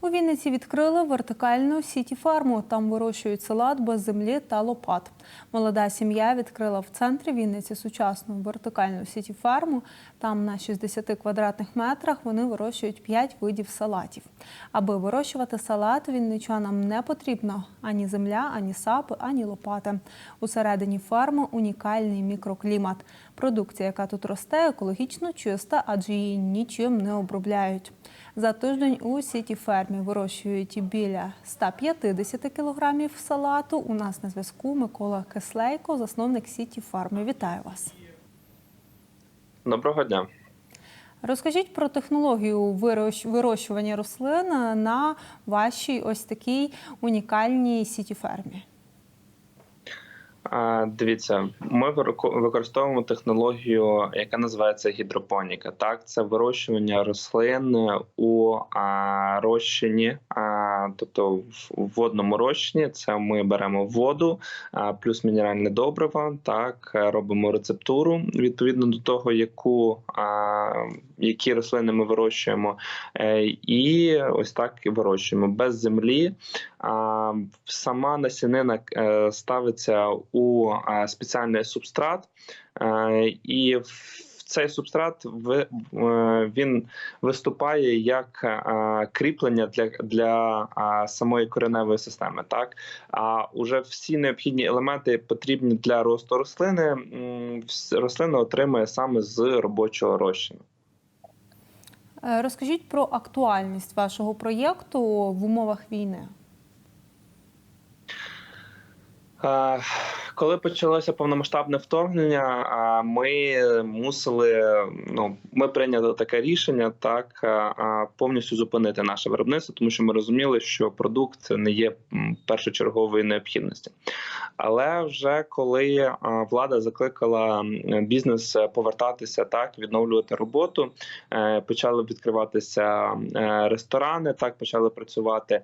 У Вінниці відкрили вертикальну сіті фарму. Там вирощують салат без землі та лопат. Молода сім'я відкрила в центрі Вінниці сучасну вертикальну сіті фарму. Там на 60 квадратних метрах вони вирощують 5 видів салатів. Аби вирощувати салат, вінничанам не потрібно ані земля, ані сапи, ані лопати. Усередині фарми унікальний мікроклімат. Продукція, яка тут росте, екологічно чиста, адже її нічим не обробляють. За тиждень у сіті фермі вирощують біля 150 кілограмів салату. У нас на зв'язку Микола Кислейко, засновник сіті фарми. Вітаю вас. Доброго дня. Розкажіть про технологію вирощ- вирощування рослин на вашій ось такій унікальній сіті фермі. Дивіться, ми використовуємо технологію, яка називається гідропоніка. Так, це вирощування рослин у розчині, тобто в водному розчині. Це ми беремо воду, плюс мінеральне добриво. Так, робимо рецептуру відповідно до того, яку які рослини ми вирощуємо, Е, і ось так вирощуємо без землі. Сама насінина е, ставиться у е, спеціальний субстрат, і в цей субстрат е, він виступає як е, кріплення для, для е, самої кореневої системи. Так а уже всі необхідні елементи потрібні для росту рослини. Рослина отримує саме з робочого розчину. Розкажіть про актуальність вашого проєкту в умовах війни. Коли почалося повномасштабне вторгнення, ми мусили ну ми прийняли таке рішення, так повністю зупинити наше виробництво, тому що ми розуміли, що продукт не є м, першочергової необхідності. Але вже коли влада закликала бізнес повертатися, так відновлювати роботу, е, почали відкриватися е, ресторани, так почали працювати.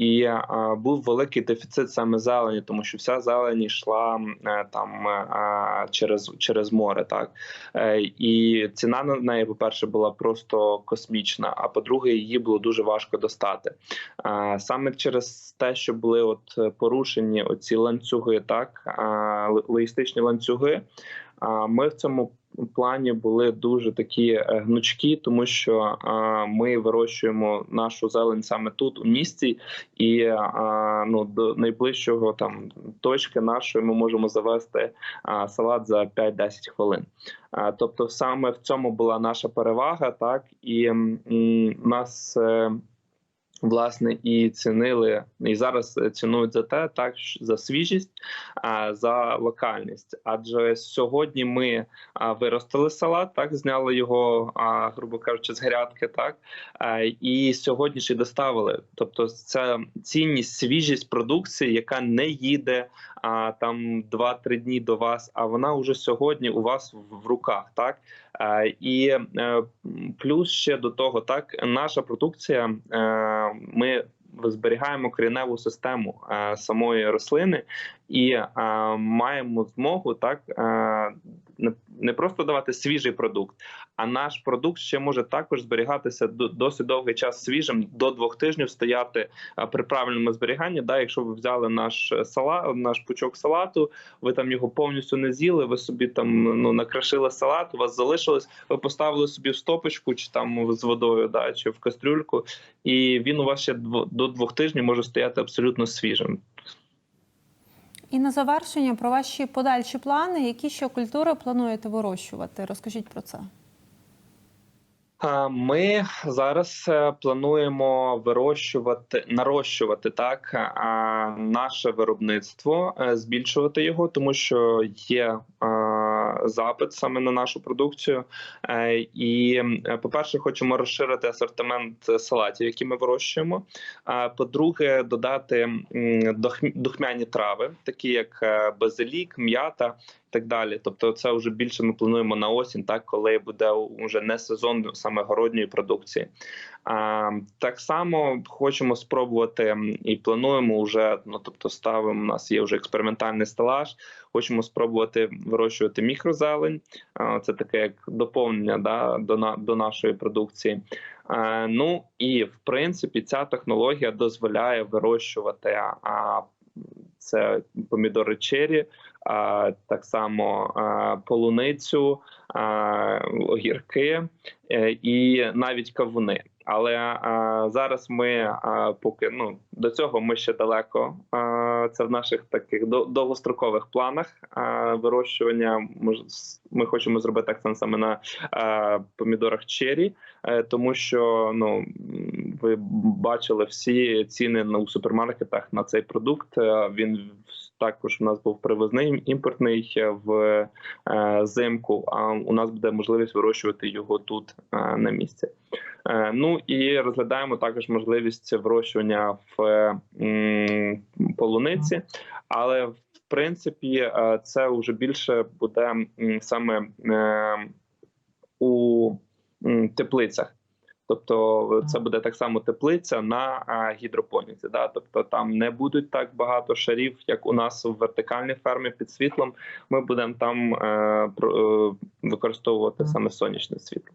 І був великий дефіцит саме зелені, тому що вся зелень йшла е, там е, через через море. Так е, і ціна на неї, по-перше, була просто космічна. А по-друге, її було дуже важко достати. Саме через те, що були от порушені оці ланцюги, так логістичні ланцюги. Ми в цьому плані були дуже такі е, гнучкі, тому що ми вирощуємо нашу зелень саме тут у місті, і ну до найближчого там точки нашої ми можемо завести салат за 5-10 хвилин. Тобто, саме в цьому була наша перевага, так і нас. Е, Власне, і цінили, і зараз е, цінують за те, так за свіжість, а за локальність. Адже сьогодні ми виростили салат, так зняли його, грубо кажучи, з грядки, так і сьогодні ж і доставили. Тобто, це цінність, свіжість продукції, яка не їде там 2-3 дні до вас, а вона вже сьогодні у вас в, руках, так Е, і е, плюс ще до того, так наша продукція. е, Ми зберігаємо кореневу систему е, самої рослини і маємо змогу так не- просто давати свіжий продукт, а наш продукт ще може також зберігатися до- досить довгий час свіжим, до двох тижнів стояти е, при правильному зберіганні. Да, якщо ви взяли наш салат, наш пучок салату, ви там його повністю не з'їли, ви собі там ну накришили салат, у вас залишилось, ви поставили собі в стопочку чи там з водою, да, чи в кастрюльку, і він у вас ще до двох тижнів може стояти абсолютно свіжим. І на завершення про ваші подальші плани, які ще культури плануєте вирощувати? Розкажіть про це. Ми зараз е, плануємо вирощувати, нарощувати так наше виробництво, е, збільшувати його, тому що є а, запит саме на нашу продукцію. Е, І, е, по-перше, хочемо розширити асортимент е, салатів, які ми вирощуємо. А по-друге, додати духмяні трави, такі як е, базилік, м'ята так далі. Тобто, це вже більше ми плануємо на осінь, так коли буде вже не сезон саме городньої продукції. А, так само хочемо спробувати і плануємо вже. Ну тобто, ставимо у нас є вже експериментальний стелаж. Хочемо спробувати вирощувати мікрозелень. А, це таке як доповнення да, до на до нашої продукції. Е, Ну і в принципі ця технологія дозволяє вирощувати а, це помідори чері, а, так само полуницю, огірки е, і навіть кавуни. Але зараз ми поки ну до цього ми ще далеко. Це в наших таких до- довгострокових планах вирощування. Ми хочемо зробити акцент саме на помідорах чері, е, тому що ну ви бачили всі ціни у супермаркетах на цей продукт. Е, Він також у нас був привозний імпортний е, в е, зимку. А у нас буде можливість вирощувати його тут на місці. Ну і розглядаємо також можливість вирощування в полуниці, але в принципі це вже більше буде саме е, у теплицях. Тобто це буде так само теплиця на гідропоніці. Да? Тобто там не будуть так багато шарів, як у нас в вертикальній фермі під світлом. Ми будемо там е, е, використовувати саме сонячне світло.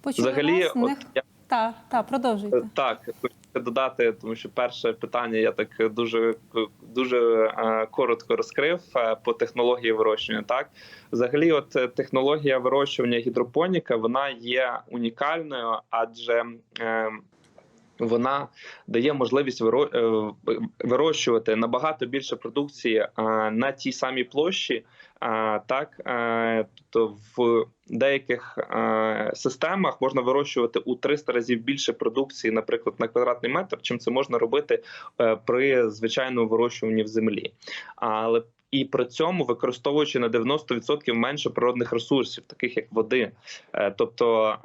Почули Взагалі, вас? от Не... я Так, так, продовжуйте. Так, хочу додати, тому що перше питання я так дуже дуже е, коротко розкрив е, по технології вирощування. Так, взагалі, от е, технологія вирощування гідропоніка вона є унікальною, адже е, вона дає можливість е, вирощувати набагато більше продукції е, на тій самій площі. Так, е, тобто в деяких системах можна вирощувати у 300 разів більше продукції, наприклад, на квадратний метр, чим це можна робити при звичайному вирощуванні в землі. Але і при цьому використовуючи на 90% менше природних ресурсів, таких як води. Тобто,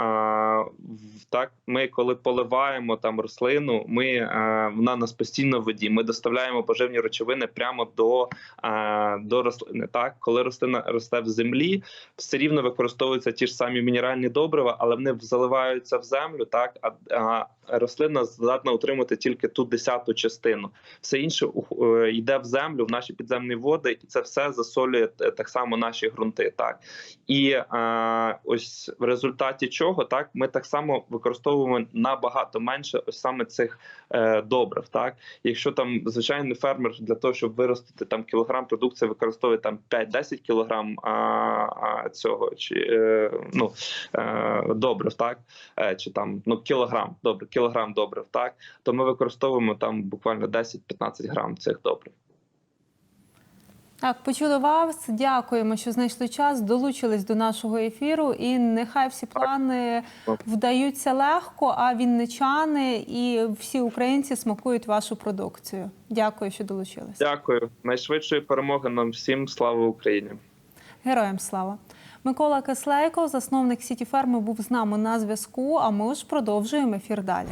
так, ми коли поливаємо там рослину, ми е, вона нас постійно в воді. Ми доставляємо поживні речовини прямо до, а, до рослини. Так, коли рослина росте в землі, все рівно використовуються ті ж самі мінеральні добрива, але вони заливаються в землю. Так, а, рослина здатна утримати тільки ту десяту частину. Все інше е, йде в землю, в наші підземні води, і це все засолює е, так само наші ґрунти. Так і е, ось в результаті чого так ми так само використовуємо набагато менше ось саме цих е, добрив. Так, якщо там звичайний фермер для того, щоб виростити там кілограм продукції, використовує там 5-10 кілограм а, а, цього чи е, ну е, добрив, так е, чи там ну кілограм, добре, кілограм добрив, так то ми використовуємо там буквально 10-15 грам цих добрив. Так, почули вас. Дякуємо, що знайшли час, долучились до нашого ефіру. І нехай всі плани вдаються легко, а вінничани і всі українці смакують вашу продукцію. Дякую, що долучились. Дякую. Найшвидшої перемоги нам всім. Слава Україні! Героям слава. Микола Кислейко, засновник сіті ферми, був з нами на зв'язку. А ми ж продовжуємо ефір далі.